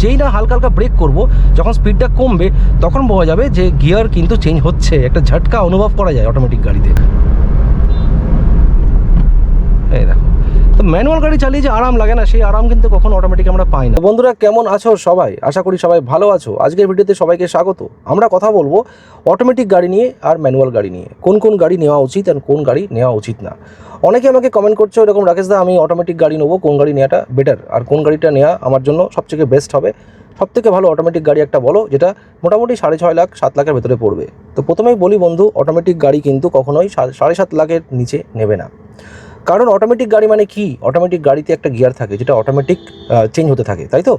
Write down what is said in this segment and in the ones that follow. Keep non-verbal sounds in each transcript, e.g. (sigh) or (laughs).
যেই না হালকা হালকা ব্রেক করব, যখন স্পিডটা কমবে, তখন বোঝা যাবে যে গিয়ার কিন্তু চেঞ্জ হচ্ছে, একটা ঝটকা অনুভব করা যায় অটোমেটিক গাড়িতে। এই দেখো। তো ম্যানুয়াল গাড়ি চালিয়ে যে আরাম লাগে না, সেই আরাম কিন্তু কখনো অটোমেটিক আমরা পাই না। বন্ধুরা, কেমন আছো সবাই? আশা করি সবাই ভালো আছো। আজকের ভিডিওতে সবাইকে স্বাগত। আমরা কথা বলব অটোমেটিক গাড়ি নিয়ে আর ম্যানুয়াল গাড়ি নিয়ে। কোন কোন গাড়ি নেওয়া উচিত আর কোন গাড়ি নেওয়া উচিত না। অনেকে আমাকে কমেন্ট করছে এরকম রাকেশ দা, আমি অটোমেটিক গাড়ি নেব, কোন গাড়ি নেওয়াটা বেটার আর কোন গাড়িটা নেওয়া আমার জন্য সবথেকে বেস্ট হবে? সব থেকে ভালো অটোমেটিক গাড়ি একটা বলো, যেটা মোটামুটি সাড়ে ছয় লাখ, সাত লাখের ভেতরে পড়বে। তো প্রথমেই বলি বন্ধু অটোমেটিক গাড়ি কিন্তু কখনোই সাড়ে সাত লাখের নিচে নেবে না। কারণ অটোমেটিক গাড়ি মানে কি? অটোমেটিক গাড়িতে একটা গিয়ার থাকে যেটা অটোমেটিক চেঞ্জ হতে থাকে, তাই তো?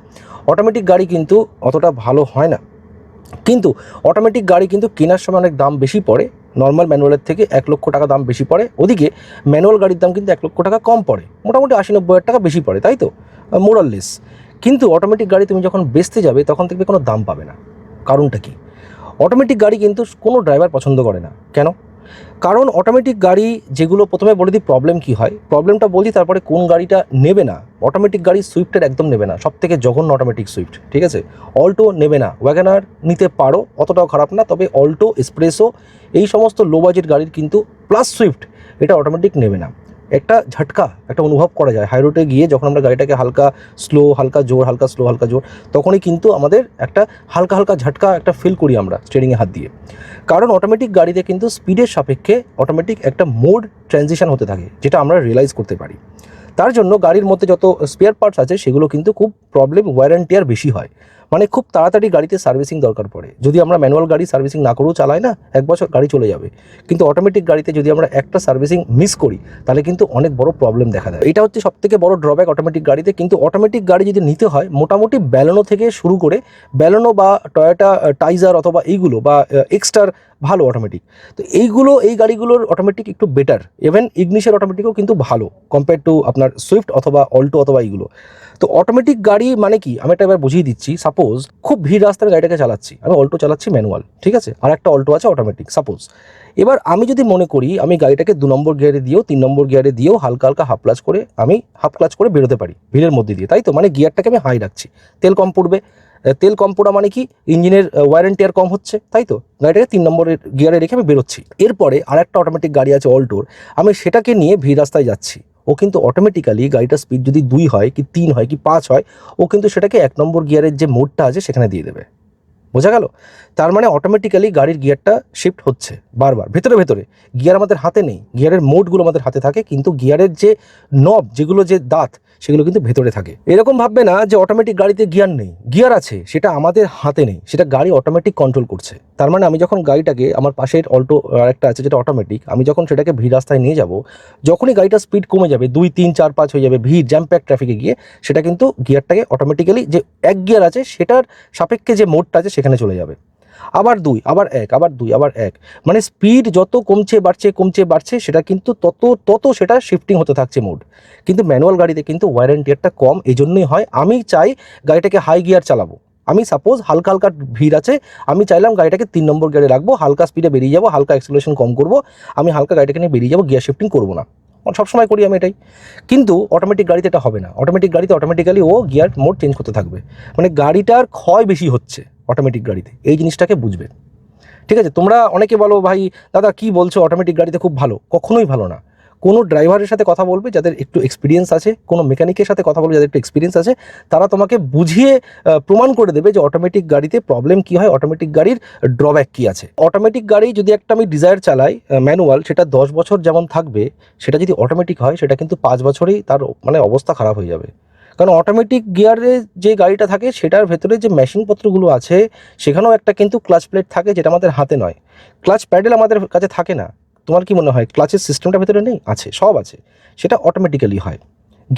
অটোমেটিক গাড়ি কিন্তু অতটা ভালো হয় না। কিন্তু অটোমেটিক গাড়ি কিন্তু কেনার সময় অনেক দাম বেশি পড়ে। নর্মাল ম্যানুয়ালের থেকে এক লক্ষ টাকা দাম বেশি পড়ে। ওদিকে ম্যানুয়াল গাড়ির দাম কিন্তু এক লক্ষ টাকা কম পড়ে। মোটামুটি আশি নব্বই হাজার টাকা বেশি পড়ে, তাই তো? মোরাললেস কিন্তু অটোমেটিক গাড়ি তুমি যখন বেচতে যাবে, তখন দেখবে কোনো দাম পাবে না। কারণটা কি? অটোমেটিক গাড়ি কিন্তু কোনো ড্রাইভার পছন্দ করে না। কেন? কারণ অটোমেটিক গাড়ি যেগুলো প্রথমে বলে দিই প্রবলেম কী হয়? প্রবলেমটা বলছি তারপরে কোন গাড়িটা নেবে না? অটোমেটিক গাড়ি সুইফটের একদম নেবে না। সব থেকে জঘন্য অটোমেটিক সুইফট ঠিক আছে? অল্টো নেবে না। ওয়াগানার নিতে পারো, অতটাও খারাপ না, তবে অল্টো এক্সপ্রেসো এই সমস্ত লো বাজেট গাড়ির কিন্তু প্লাস সুইফট এটা অটোমেটিক নেবে না। একটা ঝটকা, একটা অনুভব করা যায়। হাই রোডে গিয়ে যখন আমরা গাড়িটাকে হালকা স্লো হালকা জোর, হালকা স্লো হালকা জোর, তখনই কিন্তু আমাদের একটা হালকা হালকা ঝটকা একটা ফিল করি আমরা স্টিয়ারিংয়ে হাত দিয়ে। কারণ অটোমেটিক গাড়িতে কিন্তু স্পিডের সাপেক্ষে অটোমেটিক একটা মোড ট্রানজিশন হতে থাকে, যেটা আমরা রিয়েলাইজ করতে পারি। তার জন্য গাড়ির মধ্যে যত স্পেয়ার পার্টস আছে, সেগুলো কিন্তু খুব প্রবলেম ওয়ারেন্টিয়ার বেশি হয়। মানে খুব তাড়াতাড়ি গাড়িতে সার্ভিসিং দরকার পড়ে। যদি আমরা ম্যানুয়াল গাড়ি সার্ভিসিং না করেও চালাই না, এক বছর গাড়ি চলে যাবে। কিন্তু অটোমেটিক গাড়িতে যদি আমরা একটা সার্ভিসিং মিস করি, তাহলে কিন্তু অনেক বড় প্রবলেম দেখা দেয়। এটা হচ্ছে সব থেকে বড় ড্রব্যাক অটোমেটিক গাড়িতে। কিন্তু অটোমেটিক গাড়ি যদি নিতে হয়, মোটামুটি ব্যালোনো থেকে শুরু করে ব্যালোনো বা টয়োটা টাইজার অথবা এইগুলো বা এক্সটার ভালো অটোমেটিক তো এইগুলো, এই গাড়িগুলোর অটোমেটিক একটু বেটার ইভেন ইগনিশের অটোমেটিকও কিন্তু ভালো কম্পেয়ার টু আপনার সুইফট অথবা অল্টো অথবা এইগুলো। তো অটোমেটিক গাড়ি মানে কি? আমি একটা এবার বুঝিয়ে দিচ্ছি। সাপোজ খুব ভিড় রাস্তায় গাড়িটাকে চালাচ্ছি। আমি অল্টো চালাচ্ছি ম্যানুয়াল ঠিক আছে? আর একটা অল্টো আছে অটোমেটিক সাপোজ এবার আমি যদি মনে করি, আমি গাড়িটাকে দু নম্বর গিয়ারে দিয়েও, তিন নম্বর গিয়ারে দিয়েও হালকা হালকা হাফ ক্লাচ করে আমি হাফ ক্লাচ করে বেরোতে পারি, ভিড়ের মধ্যে দিয়ে। তাই তো? মানে গিয়ারটাকে আমি হাই রাখছি। তেল কম পড়বে। তেল কম পড়া মানে কি? ইঞ্জিনের ওয়ারেন্টি আর কম হচ্ছে। তাই তো? গাড়িটাকে তিন নম্বরের গিয়ারে রেখে আমি বেরোচ্ছি। এরপরে আরেকটা অটোমেটিক গাড়ি আছে অল্টোর আমি সেটাকে নিয়ে ভিড় রাস্তায় যাচ্ছি। ও কিন্তু অটোমেটিক্যালি গাড়িটার স্পিড যদি দুই হয়, কি তিন হয়, কি পাঁচ হয়, ও কিন্তু সেটাকে এক নম্বর গিয়ারের যে মোডটা আছে, সেখানে দিয়ে দেবে। বোঝা গেল? তার মানে অটোমেটিক্যালি গাড়ির গিয়ারটা শিফট হচ্ছে বারবার, ভেতরে ভেতরে। গিয়ার আমাদের হাতে নেই গিয়ারের মোডগুলো আমাদের হাতে থাকে, কিন্তু গিয়ারের যে নব যেগুলো যে দাঁত সেগুলো কিন্তু ভেতরে থাকে। এরকম ভাববে না যে অটোমেটিক গাড়িতে গিয়ার নেই। গিয়ার আছে, সেটা আমাদের হাতে নেই। সেটা গাড়ি অটোমেটিক কন্ট্রোল করছে। তার মানে আমি যখন গাড়িটাকে আমার পাশের অল্টো আরেকটা আছে যেটা অটোমেটিক আমি যখন সেটাকে ভিড় রাস্তায় নিয়ে যাব, যখনই গাড়িটার স্পিড কমে যাবে, দুই, তিন, চার, পাঁচ হয়ে যাবে ভিড় জ্যাম প্যাক ট্রাফিকে গিয়ে, সেটা কিন্তু গিয়ারটাকে অটোমেটিক্যালি যে এক গিয়ার আছে, সেটার সাপেক্ষে যে মোডটা আছে, সেখানে চলে যাবে। আবার দুই, আবার এক, আবার দুই, আবার এক। মানে স্পিড যত কমছে, বাড়ছে কমছে, বাড়ছে, সেটা কিন্তু তত তত সেটা শিফটিং হতে থাকছে মোড কিন্তু ম্যানুয়াল গাড়িতে কিন্তু ওয়ারেন্টিয়ারটা কম এই জন্যই হয়, আমি চাই গাড়িটাকে হাই গিয়ার চালাবো। আমি সাপোজ হালকা হালকা ভিড় আছে, আমি চাইলাম গাড়িটাকে তিন নম্বর গিয়ারে রাখব, হালকা স্পিডে বেরিয়ে যাব, হালকা এক্সেলেশন কম করব, আমি হালকা গাড়িটাকে নিয়ে বেরিয়ে যাব গিয়ার শিফটিং করব না। সবসময় করি আমি এটাই। কিন্তু অটোমেটিক গাড়িতে এটা হবে না। অটোমেটিক গাড়িতে অটোমেটিক্যালি ও গিয়ার মোড চেঞ্জ করতে থাকবে। মানে গাড়িটার ক্ষয় বেশি হচ্ছে। অটোমেটিক গাড়িতে। এই জিনিসটাকে বুঝবে। ঠিক আছে, তোমরা অনেকে বলো, ভাই, দাদা, কি বলছো? অটোমেটিক গাড়িতে খুব ভালো। কখনোই ভালো না। কোনো ড্রাইভারের সাথে কথা বলবে যাদের একটু এক্সপিরিয়েন্স আছে, কোনো মেকানিকের সাথে কথা বলবে যাদের একটু এক্সপিরিয়েন্স আছে, তারা তোমাকে বুঝিয়ে প্রমাণ করে দেবে যে অটোমেটিক গাড়িতে প্রবলেম কি হয় অটোমেটিক গাড়ির ড্রব্যাক কি আছে। অটোমেটিক গাড়ি যদি একটা আমি ডিজায়ার চালাই ম্যানুয়াল সেটা দশ বছর যেমন থাকবে, সেটা যদি অটোমেটিক হয়, সেটা কিন্তু পাঁচ বছরেই তার মানে অবস্থা খারাপ হয়ে যাবে। কারণ অটোমেটিক গিয়ারে যে গাড়িটা থাকে, সেটার ভেতরে যে মেশিনপত্রগুলো আছে, সেখানেও একটা কিন্তু ক্লাচ প্লেট থাকে যেটা আমাদের হাতে নয়। ক্লাচ প্যাডেল আমাদের কাছে থাকে না। তোমার কি মনে হয় ক্লাচের সিস্টেমটা ভেতরে নেই? আছে, সব আছে। সেটা অটোমেটিক্যালি হয়।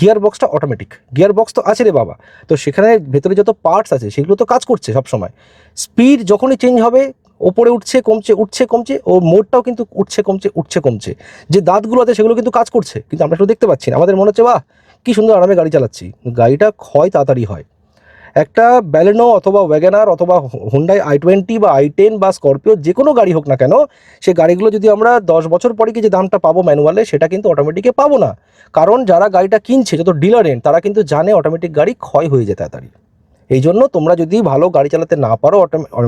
গিয়ার বক্সটা অটোমেটিক গিয়ার বক্স তো আছে রে বাবা। তো সেখানে ভেতরে যত পার্টস আছে, সেগুলো তো কাজ করছে সব সময় স্পিড যখনই চেঞ্জ হবে, ওপরে উঠছে, কমছে উঠছে, কমছে, ও মোডটাও কিন্তু উঠছে, কমছে উঠছে, কমছে। যে দাঁতগুলো আছে, সেগুলো কিন্তু কাজ করছে। কিন্তু আমরা সেগুলো দেখতে পাচ্ছি না। আমাদের মনে হচ্ছে, বাহ! কি সুন্দর আরামে গাড়ি চালাচ্ছি। গাড়িটা ক্ষয় তাড়াতাড়ি হয়। একটা ব্যালেনো অথবা ওয়াগেনার অথবা হুন্ডাই আই টোয়েন্টি বা আই টেন বা স্করপিও যে কোনো গাড়ি হোক না কেন, সে গাড়িগুলো যদি আমরা দশ বছর পরে কি যে দামটা পাবো ম্যানুয়ালে সেটা কিন্তু অটোমেটিকে পাবো না। কারণ যারা গাড়িটা কিনছে, যত ডিলার এন্ড তারা কিন্তু জানে অটোমেটিক গাড়ি ক্ষয় হয়ে যায় তাড়াতাড়ি। এই জন্য তোমরা যদি ভালো গাড়ি চালাতে না পারো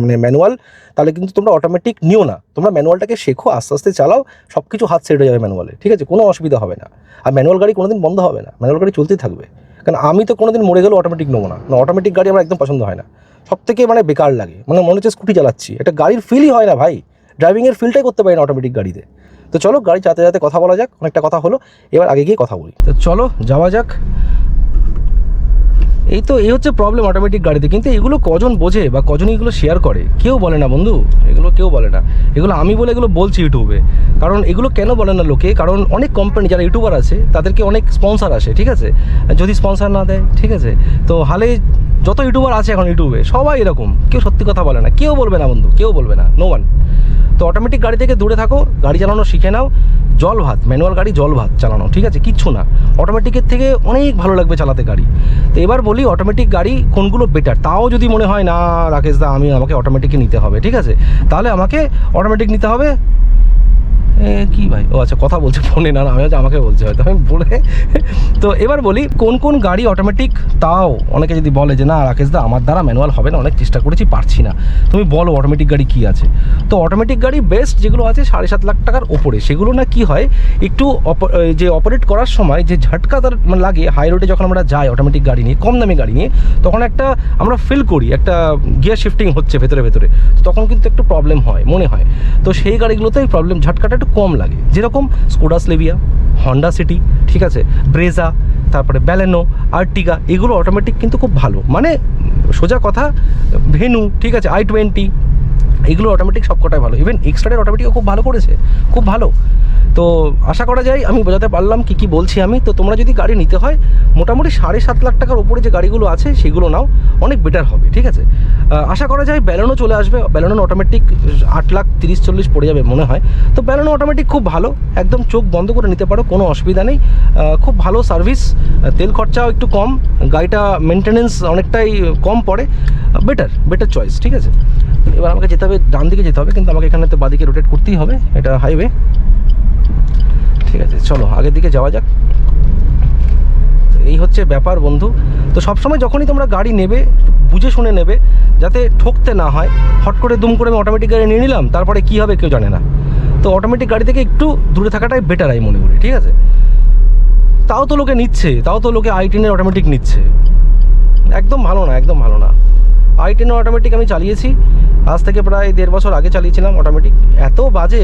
মানে ম্যানুয়াল, তাহলে কিন্তু তোমরা অটোমেটিক নিও না। তোমরা ম্যানুয়ালটাকে শেখো, আস্তে আস্তে চালাও সব কিছু হাত সেট হয়ে যাবে ম্যানুয়ালে, ঠিক আছে? কোনো অসুবিধা হবে না। আর ম্যানুয়াল গাড়ি কোনোদিন বন্ধ হবে না। ম্যানুয়াল গাড়ি চলতেই থাকবে। কারণ আমি তো কোনোদিন মরে গেলেও অটোমেটিক নেব না। অটোমেটিক গাড়ি আমার একদম পছন্দ হয় না। সব থেকে মানে বেকার লাগে। মানে মনে হচ্ছে স্কুটি চালাচ্ছি। একটা গাড়ির ফিলই হয় না ভাই। ড্রাইভিংয়ের ফিলটাই করতে পারি না অটোমেটিক গাড়িতে। তো চলো গাড়ি চালাতে যাতে কথা বলা যাক। অনেকটা কথা হলো। এবার আগে গিয়ে কথা বলি। তো চলো, যাওয়া যাক। এই তো, এই হচ্ছে প্রবলেম অটোমেটিক গাড়িতে। কিন্তু এগুলো কজন বোঝে বা কজন এগুলো শেয়ার করে? কেউ বলে না বন্ধু, এগুলো কেউ বলে না। এগুলো আমি বলে এগুলো বলছি ইউটিউবে। কারণ এগুলো কেন বলে না লোকে? কারণ অনেক কোম্পানি যারা ইউটিউবার আছে, তাদেরকে অনেক স্পন্সার আসে, ঠিক আছে? যদি স্পন্সার না দেয়, ঠিক আছে? তো হালে যত ইউটিউবার আছে এখন ইউটিউবে, সবাই এরকম। কেউ সত্যি কথা বলে না। কেউ বলবে না বন্ধু, কেউ বলবে না। নো ওয়ান তো অটোমেটিক গাড়ি থেকে দূরে থাকো, গাড়ি চালানো শিখে নাও। জল ভাত ম্যানুয়াল গাড়ি জল ভাত চালানো, ঠিক আছে? কিচ্ছু না। অটোমেটিকের থেকে অনেক ভালো লাগবে চালাতে গাড়ি। তো এবার বলি অটোমেটিক গাড়ি কোনগুলো বেটার তাও যদি মনে হয়, না, রাকেশ দা, আমি, আমাকে অটোমেটিকই নিতে হবে। ঠিক আছে? তাহলে আমাকে অটোমেটিক নিতে হবে কি ভাই? ও আচ্ছা কথা বলছে ফোনে, না আমি হচ্ছে আমাকে বলছে হয়তো, আমি বলে (laughs) তো এবার বলি, কোন কোন গাড়ি অটোমেটিক তাও অনেকে যদি বলে যে, না, রাকেশ দা, আমার দ্বারা ম্যানুয়াল হবে না, অনেক চেষ্টা করেছি, পারছি না। তুমি বলো অটোমেটিক গাড়ি কি আছে? তো অটোমেটিক গাড়ি বেস্ট যেগুলো আছে, সাড়ে সাত লাখ টাকার ওপরে। সেগুলো না কি হয়, একটু যে অপারেট করার সময় যে ঝটকা তার মানে লাগে হাই রোডে যখন আমরা যাই অটোমেটিক গাড়ি নিয়ে, কম দামি গাড়ি নিয়ে, তখন একটা আমরা ফিল করি, একটা গিয়ার শিফটিং হচ্ছে ভেতরে ভেতরে। তখন কিন্তু একটু প্রবলেম হয়, মনে হয়। তো সেই গাড়িগুলোতে এই প্রবলেম ঝটকাটা একটু কম লাগে। যেরকম স্কোডাস লেভিয়া হন্ডা সিটি ঠিক আছে? ব্রেজা তারপরে ব্যালেনো আর্টিগা এগুলো অটোমেটিক কিন্তু খুব ভালো। মানে সোজা কথা ভেনু ঠিক আছে? আই টোয়েন্টি এগুলো অটোমেটিক সবকটাই ভালো। ইভেন এক্সট্রাডের অটোমেটিকও খুব ভালো করেছে, খুব ভালো। তো আশা করা যায়, আমি বোঝাতে পারলাম কি কি বলছি আমি। তো তোমরা যদি গাড়ি নিতে হয়, মোটামুটি সাড়ে সাত লাখ টাকার উপরে যে গাড়িগুলো আছে, সেগুলো নাও, অনেক বেটার হবে, ঠিক আছে? আশা করা যায় ব্যালেনো চলে আসবে ব্যালেনো অটোমেটিক আট লাখ তিরিশ চল্লিশ পড়ে যাবে মনে হয়। তো ব্যালেনো অটোমেটিক খুব ভালো, একদম চোখ বন্ধ করে নিতে পারো, কোনো অসুবিধা নেই। খুব ভালো সার্ভিস তেল খরচাও একটু কম, গাড়িটা মেনটেনেন্স অনেকটাই কম পড়ে বেটার বেটার চয়েস ঠিক আছে? এবার আমাকে যেতে হবে, ডান দিকে যেতে হবে, কিন্তু আমাকে এখানে তো বাদিকে রোটেট করতেই হবে, এটা হাইওয়ে ঠিক আছে, চলো, আগের দিকে যাওয়া যাক। এই হচ্ছে ব্যাপার বন্ধু। তো সবসময় যখনই তোমরা গাড়ি নেবে, বুঝে শুনে নেবে, যাতে ঠকতে না হয়, হট করে দুম করে আমি অটোমেটিক গাড়ি নিয়ে নিলাম, তারপরে কী হবে কেউ জানে না। তো অটোমেটিক গাড়ি থেকে একটু দূরে থাকাটাই বেটার আমি মনে করি, ঠিক আছে? তাও তো লোকে নিচ্ছে, তাও তো লোকে আই টেনের অটোমেটিক নিচ্ছে। একদম ভালো না, একদম ভালো না। আই টেন অটোমেটিক আমি চালিয়েছি। আজ থেকে প্রায় দেড় বছর আগে চালিয়েছিলাম অটোমেটিক এত বাজে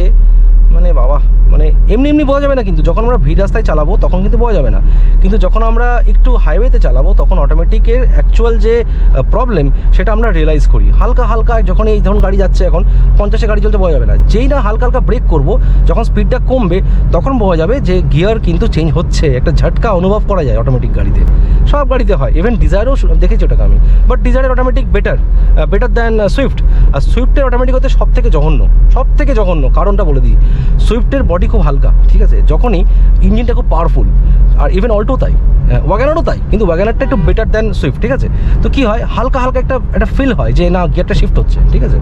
মানে বাবা মানে এমনি এমনি বোঝা যাবে না কিন্তু যখন আমরা ভিড় রাস্তায় চালাবো তখন কিন্তু বোঝা যাবে না। কিন্তু যখন আমরা একটু হাইওয়েতে চালাবো তখন অটোমেটিকের অ্যাকচুয়াল যে প্রবলেম সেটা আমরা রিয়েলাইজ করি। হালকা হালকা যখন এই ধরুন গাড়ি যাচ্ছে এখন, পঞ্চাশে গাড়ি চলতে বোঝা যাবে না। যেই না হালকা হালকা ব্রেক করব, যখন স্পিডটা কমবে তখন বোঝা যাবে যে গিয়ার কিন্তু চেঞ্জ হচ্ছে, একটা ঝটকা অনুভব করা যায় অটোমেটিক গাড়িতে। সব গাড়িতে হয়। ইভেন ডিজায়ারও দেখেছি ওটাকে আমি। But ডিজায়ারের automatic better better than Swift আর সুইফটের অটোমেটিক হতে সব থেকে জঘন্য সব থেকে জঘন্য কারণটা বলে দিই। সুইফটের বডি খুব হালকা, ঠিক আছে? যখনই ইঞ্জিনটা খুব পাওয়ারফুল আর ইভেন অল্টো তাই ওয়াগানারও তাই, কিন্তু ওয়াগানারটা একটু বেটার দ্যান সুইফট ঠিক আছে? তো কী হয়? হালকা হালকা একটা একটা ফিল হয় যে না গিয়ারটা শিফট হচ্ছে, ঠিক আছে?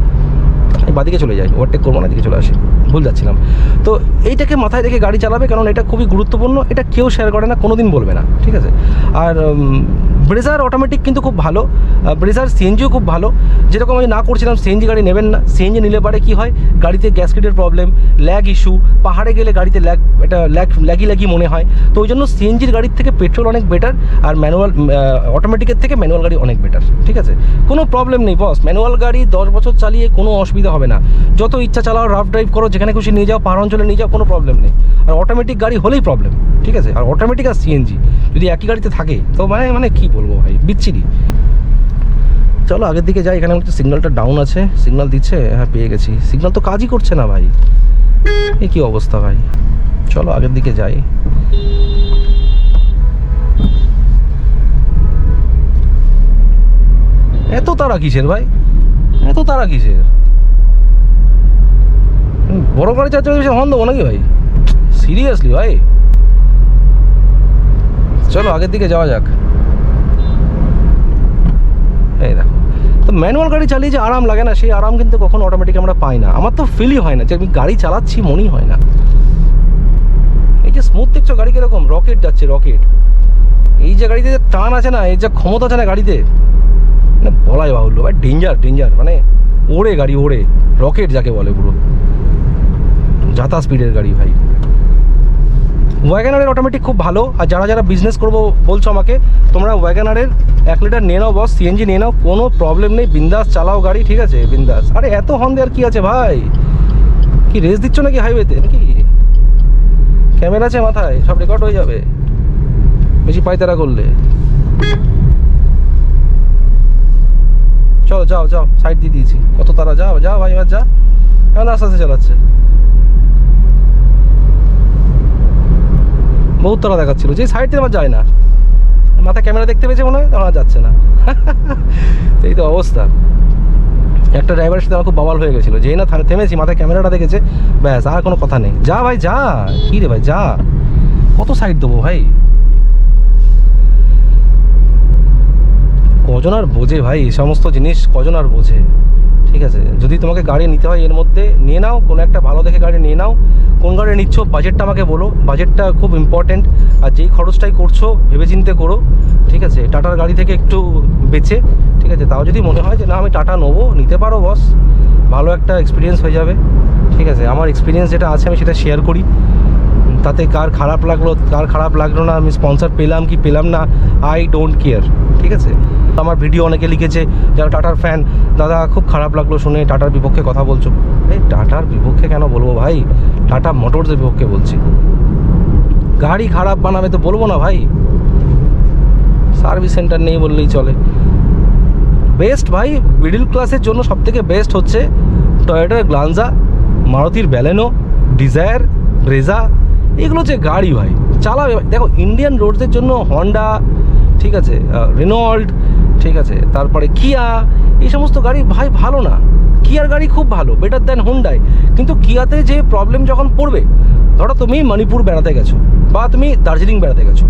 বাদিকে চলে যাই ওভারটেক করব না দিকে চলে আসি, ভুল যাচ্ছিলাম। তো এইটাকে মাথায় রেখে গাড়ি চালাবে, কারণ এটা খুবই গুরুত্বপূর্ণ, এটা কেউ শেয়ার করে না কোনো দিন বলবে না, ঠিক আছে? আর ব্রেজার অটোমেটিক কিন্তু খুব ভালো। ব্রেজার সিএনজিও খুব ভালো। যেরকম আমি না করছিলাম সিএনজি গাড়ি নেবেন না। সিএনজি নিলে পারে কী হয়? গাড়িতে গ্যাসকিটের প্রবলেম ল্যাগ ইস্যু পাহাড়ে গেলে গাড়িতে ল্যাগ এটা ল্যাগ ল্যাগি ল্যাগি মনে হয়। তো ওই জন্য সিএনজির গাড়ির থেকে পেট্রোল অনেক বেটার আর ম্যানুয়াল অটোমেটিকের থেকে ম্যানুয়াল গাড়ি অনেক বেটার ঠিক আছে? কোনো প্রবলেম নেই বস ম্যানুয়াল গাড়ি দশ বছর চালিয়ে কোনো অসুবিধা হবে না। যত ইচ্ছা চালাও রাফ ড্রাইভ করো, যেখানে খুশি নিয়ে যাও, পাহাড় অঞ্চলে নিয়ে যাও, কোনো প্রবলেম নেই। আর অটোমেটিক গাড়ি হলেই প্রবলেম ঠিক আছে? আর অটোমেটিক আর সিএনজি যদি একই গাড়িতে থাকে, তো মানে মানে কি বলব ভাই? বিচ্ছিরি। চলো আগের দিকে যাই, এখানে হচ্ছে সিগন্যালটা ডাউন আছে, সিগন্যাল দিচ্ছে হ্যাঁ পেয়ে গেছি। সিগন্যাল তো কাজই করছে না ভাই। এ কি অবস্থা ভাই? চলো আগের দিকে যাই। এত তারা কিসের ভাই? এত তারা কিসের? বড় গাড়ি বেশি হন দেবো নাকি ভাই? সিরিয়াসলি ভাই? চলো, আগের দিকে যাওয়া যাক। এই দেখো, তো ম্যানুয়াল গাড়ি চালিয়ে যে আরাম লাগে না, সেই আরাম কিন্তু কখনো অটোমেটিক আমরা পাই না। আমার তো ফিলই হয় না যে আমি গাড়ি চালাচ্ছি, মনেই হয় না। এই যে স্মুথ দেখছ গাড়ি কীরকম? রকেট যাচ্ছে রকেট এই যে গাড়িতে যে টান আছে না, এই যে ক্ষমতা আছে না গাড়িতে মানে বলাই বাহুল্য, ভাই ডেঞ্জার ডেঞ্জার মানে ওড়ে গাড়ি, ওড়ে। রকেট যাকে বলে পুরো। যাতা স্পিডের গাড়ি, ভাই। ওয়াগানারের অটোমেটিক খুব ভালো। আর যারা যারা বিজনেস করব বলছো আমাকে, তোমরা ওয়াগানারের এক লিটার নিয়ে নাও বস সিএনজি নিয়ে নাও, কোনো প্রবলেম নেই, বিন্দাস চালাও গাড়ি, ঠিক আছে? বিন্দাস। আরে এত হর্ন দেওয়ার কি আছে ভাই? কি রেস দিচ্ছ নাকি হাইওয়েতে নাকি? ক্যামেরা আছে মাথায়, সব রেকর্ড হয়ে যাবে। বেশি পায়তারা করলে। চলো যাও যাও সাইড দিয়ে দিয়েছি। কত তারা? যাও যাও ভাই, এবার যা। এখন আস্তে আস্তে চালাচ্ছে। বহুত তারা দেখাচ্ছিল, যে সাইড দিয়ে আমার যায় না। মাথায় ক্যামেরা দেখতে পেয়েছে মনে হয়, তখন যাচ্ছে না। (laughs) এই তো অবস্থা। একটা ড্রাইভারের সাথে আমার খুব বাবাল হয়ে গেছিল, যেই না থেমেছি, মাথায় ক্যামেরাটা দেখেছে, ব্যাস, আর কোনো কথা নেই। যা ভাই, যা! কী রে ভাই, যা! কত সাইড দেবো ভাই? কজন আর বোঝে ভাই সমস্ত জিনিস কজন আর বোঝে? ঠিক আছে? যদি তোমাকে গাড়ি নিতে হয় এর মধ্যে, নিয়ে নাও, কোনো একটা ভালো দেখে গাড়ি নিয়ে নাও। কোন গাড়ি নিচ্ছ বাজেটটা আমাকে বলো। বাজেটটা খুব ইম্পর্টেন্ট আর যেই খরচটাই করছ, ভেবেচিন্তে করো। ঠিক আছে? টাটার গাড়ি থেকে একটু বেচে, ঠিক আছে? তাও যদি মনে হয় যে, না, আমি টাটা নেব, নিতে পারো বস ভালো একটা এক্সপিরিয়েন্স হয়ে যাবে। ঠিক আছে? আমার এক্সপিরিয়েন্স যেটা আছে, আমি সেটা শেয়ার করি। তাতে কার খারাপ লাগল, কার খারাপ লাগল না, আমি স্পন্সর পেলাম কি পেলাম না আই ডোন্ট কেয়ার ঠিক আছে? আমার ভিডিও অনেকে লিখেছে যারা টাটার ফ্যান দাদা খুব খারাপ লাগল শুনে টাটার বিপক্ষে কথা বলছো। এই টাটার বিপক্ষে কেন বলব ভাই? টাটা মোটরসের বিপক্ষে বলছি। গাড়ি খারাপ বানাবে তো বলব না ভাই। সার্ভিস সেন্টার নেই বললেই চলে। বেস্ট ভাই মিডিল ক্লাসের জন্য সবথেকে বেস্ট হচ্ছে টয়োটার গ্লানজা মারুতির ব্যালেনো ডিজায়ার ব্রেজা এগুলো যে গাড়ি ভাই, চালাবে। দেখো ইন্ডিয়ান রোডদের জন্য হন্ডা ঠিক আছে রেনল্ড ঠিক আছে, তারপরে কিয়া এই সমস্ত গাড়ি ভাই ভালো না। কিয়ার গাড়ি খুব ভালো বেটার দ্যান হুন্ডাই কিন্তু কিয়াতে যে প্রবলেম যখন পড়বে, ধরো তুমি মণিপুর বেড়াতে গেছো, বা তুমি দার্জিলিং বেড়াতে গেছো।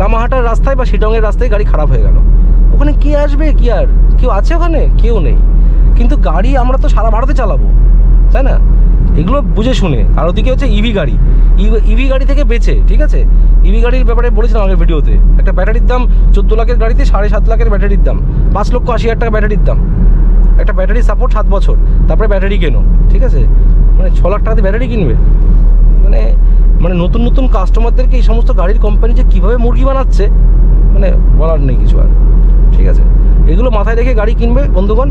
লামাহাটার রাস্তায় বা শিটংয়ের রাস্তায় গাড়ি খারাপ হয়ে গেল। ওখানে কে আসবে কি আর কেউ আছে ওখানে? কেউ নেই। কিন্তু গাড়ি আমরা তো সারা ভারতে চালাবো, তাই না? এগুলো বুঝে শুনে। আর ওদিকে হচ্ছে ইভি গাড়ি। ইভি গাড়ি থেকে বেঁচে, ঠিক আছে? ইভি গাড়ির ব্যাপারে বলেছিলাম আগের ভিডিওতে। একটা ব্যাটারির দাম চোদ্দ লাখের গাড়িতে সাড়ে সাত লাখের ব্যাটারির দাম। পাঁচ লক্ষ আশি হাজার টাকা ব্যাটারির দাম। একটা ব্যাটারি সাপোর্ট সাত বছর, তারপরে ব্যাটারি কেনো, ঠিক আছে? মানে ছ লাখ টাকাতে ব্যাটারি কিনবে। মানে মানে নতুন নতুন কাস্টমারদেরকে এই সমস্ত গাড়ির কোম্পানি যে কীভাবে মুরগি বানাচ্ছে মানে বলার নেই কিছু আর, ঠিক আছে? এগুলো মাথায় রেখে গাড়ি কিনবে বন্ধুগণ।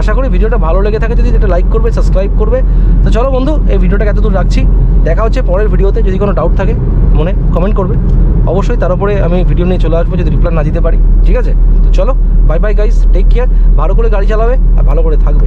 আশা করি ভিডিওটা ভালো লেগে থাকে, যদি এটা লাইক করবে সাবস্ক্রাইব করবে। তো চলো বন্ধু, এই ভিডিওটাকে এত দূর রাখছি। দেখা হচ্ছে পরের ভিডিওতে, যদি কোনো ডাউট থাকে। মনে কমেন্ট করবে। অবশ্যই তার উপরে আমি ভিডিও নিয়ে চলে আসব যদি রিপ্লাই না দিতে পারি। ঠিক আছে? তো চলো bye bye guys take care ভালো করে গাড়ি চালাবে আর ভালো করে থাকবে।